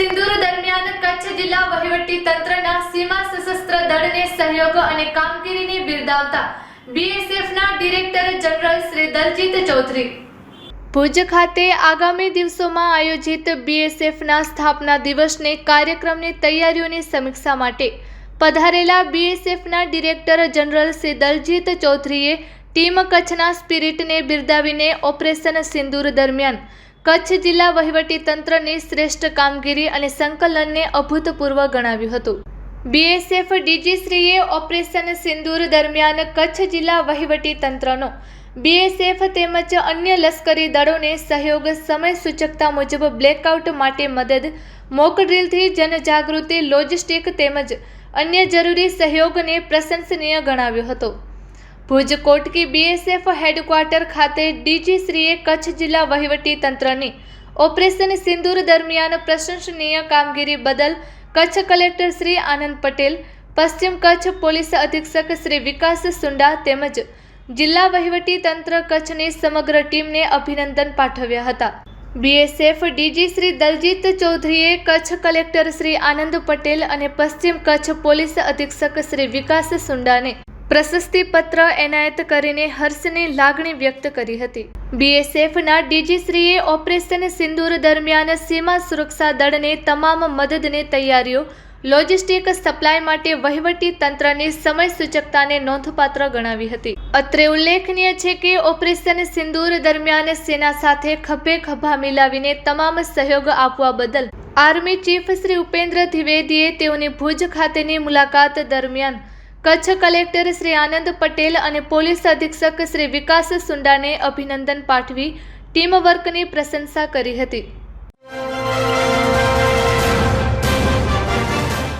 સિંદૂર દરમિયાન કચ્છ જિલ્લા વહીવટી તંત્રના સીમા સશસ્ત્ર દળને સહયોગ અને કામગીરીને બિરદાવતા બીએસએફના ડિરેક્ટર જનરલ શ્રી દલજીત ચૌધરી. ભુજ ખાતે આગામી દિવસોમાં આયોજિત બીએસએફના સ્થાપના દિવસને કાર્યક્રમની તૈયારીઓની સમીક્ષા માટે પધારેલા બીએસએફના ડિરેક્ટર જનરલ શ્રી દલજીત ચૌધરીએ ટીમ કચ્છના સ્પિરિટને બિરદાવીને ઓપરેશન સિંદૂર દરમિયાન કચ્છ જિલ્લા વહીવટી તંત્રની શ્રેષ્ઠ કામગીરી અને સંકલનને અભૂતપૂર્વ ગણાવ્યું હતું. બીએસએફ ડીજીશ્રીએ ઓપરેશન સિંદૂર દરમિયાન કચ્છ જિલ્લા વહીવટી તંત્રનો, બીએસએફ તેમજ અન્ય લશ્કરી દળોને સહયોગ સમય સૂચકતા મુજબ બ્લેકઆઉટ માટે મદદ, મોક ડ્રીલથી જનજાગૃતિ, લોજિસ્ટિક તેમજ અન્ય જરૂરી સહયોગને પ્રશંસનીય ગણાવ્યો હતો. ભુજ કોટકી બીએસએફ હેડક્વાર્ટર ખાતે ડીજીશ્રીએ કચ્છ જિલ્લા વહીવટી તંત્રની ઓપરેશન સિંદૂર દરમિયાન પ્રશંસનીય કામગીરી બદલ કચ્છ કલેક્ટર શ્રી આનંદ પટેલ, પશ્ચિમ કચ્છ પોલીસ અધિક્ષક શ્રી વિકાસ સુંડા તેમજ જિલ્લા વહીવટી તંત્ર કચ્છની સમગ્ર ટીમને અભિનંદન પાઠવ્યા હતા. બીએસએફ ડીજી શ્રી દલજીત ચૌધરીએ કચ્છ કલેક્ટર શ્રી આનંદ પટેલ અને પશ્ચિમ કચ્છ પોલીસ અધિક્ષક શ્રી વિકાસ સુંડાને પ્રશસ્તિ પત્ર એનાયત કરીને હર્ષની લાગણી વ્યક્ત કરી હતી. બીએસએફના ડીજીશ્રીએ ઓપરેશન સિંદૂર દરમિયાન સીમા સુરક્ષા દળને તમામ મદદની તૈયારીઓ, લોજિસ્ટિક સપ્લાય માટે વહીવટી તંત્રની સમય સૂચકતાને નોંધપાત્ર ગણાવી હતી. અત્રે ઉલ્લેખનીય છે કે ઓપરેશન સિંદૂર દરમિયાન સેના સાથે ખભે ખભા મિલાવીને તમામ સહયોગ આપવા બદલ આર્મી ચીફ શ્રી ઉપેન્દ્ર દ્વિવેદીએ તેઓની ભુજ ખાતેની મુલાકાત દરમિયાન કચ્છ કલેક્ટર શ્રી આનંદ પટેલ અને પોલીસ અધિક્ષક શ્રી વિકાસ સુંડાને અભિનંદન પાઠવી ટીમ વર્કની પ્રશંસા કરી હતી.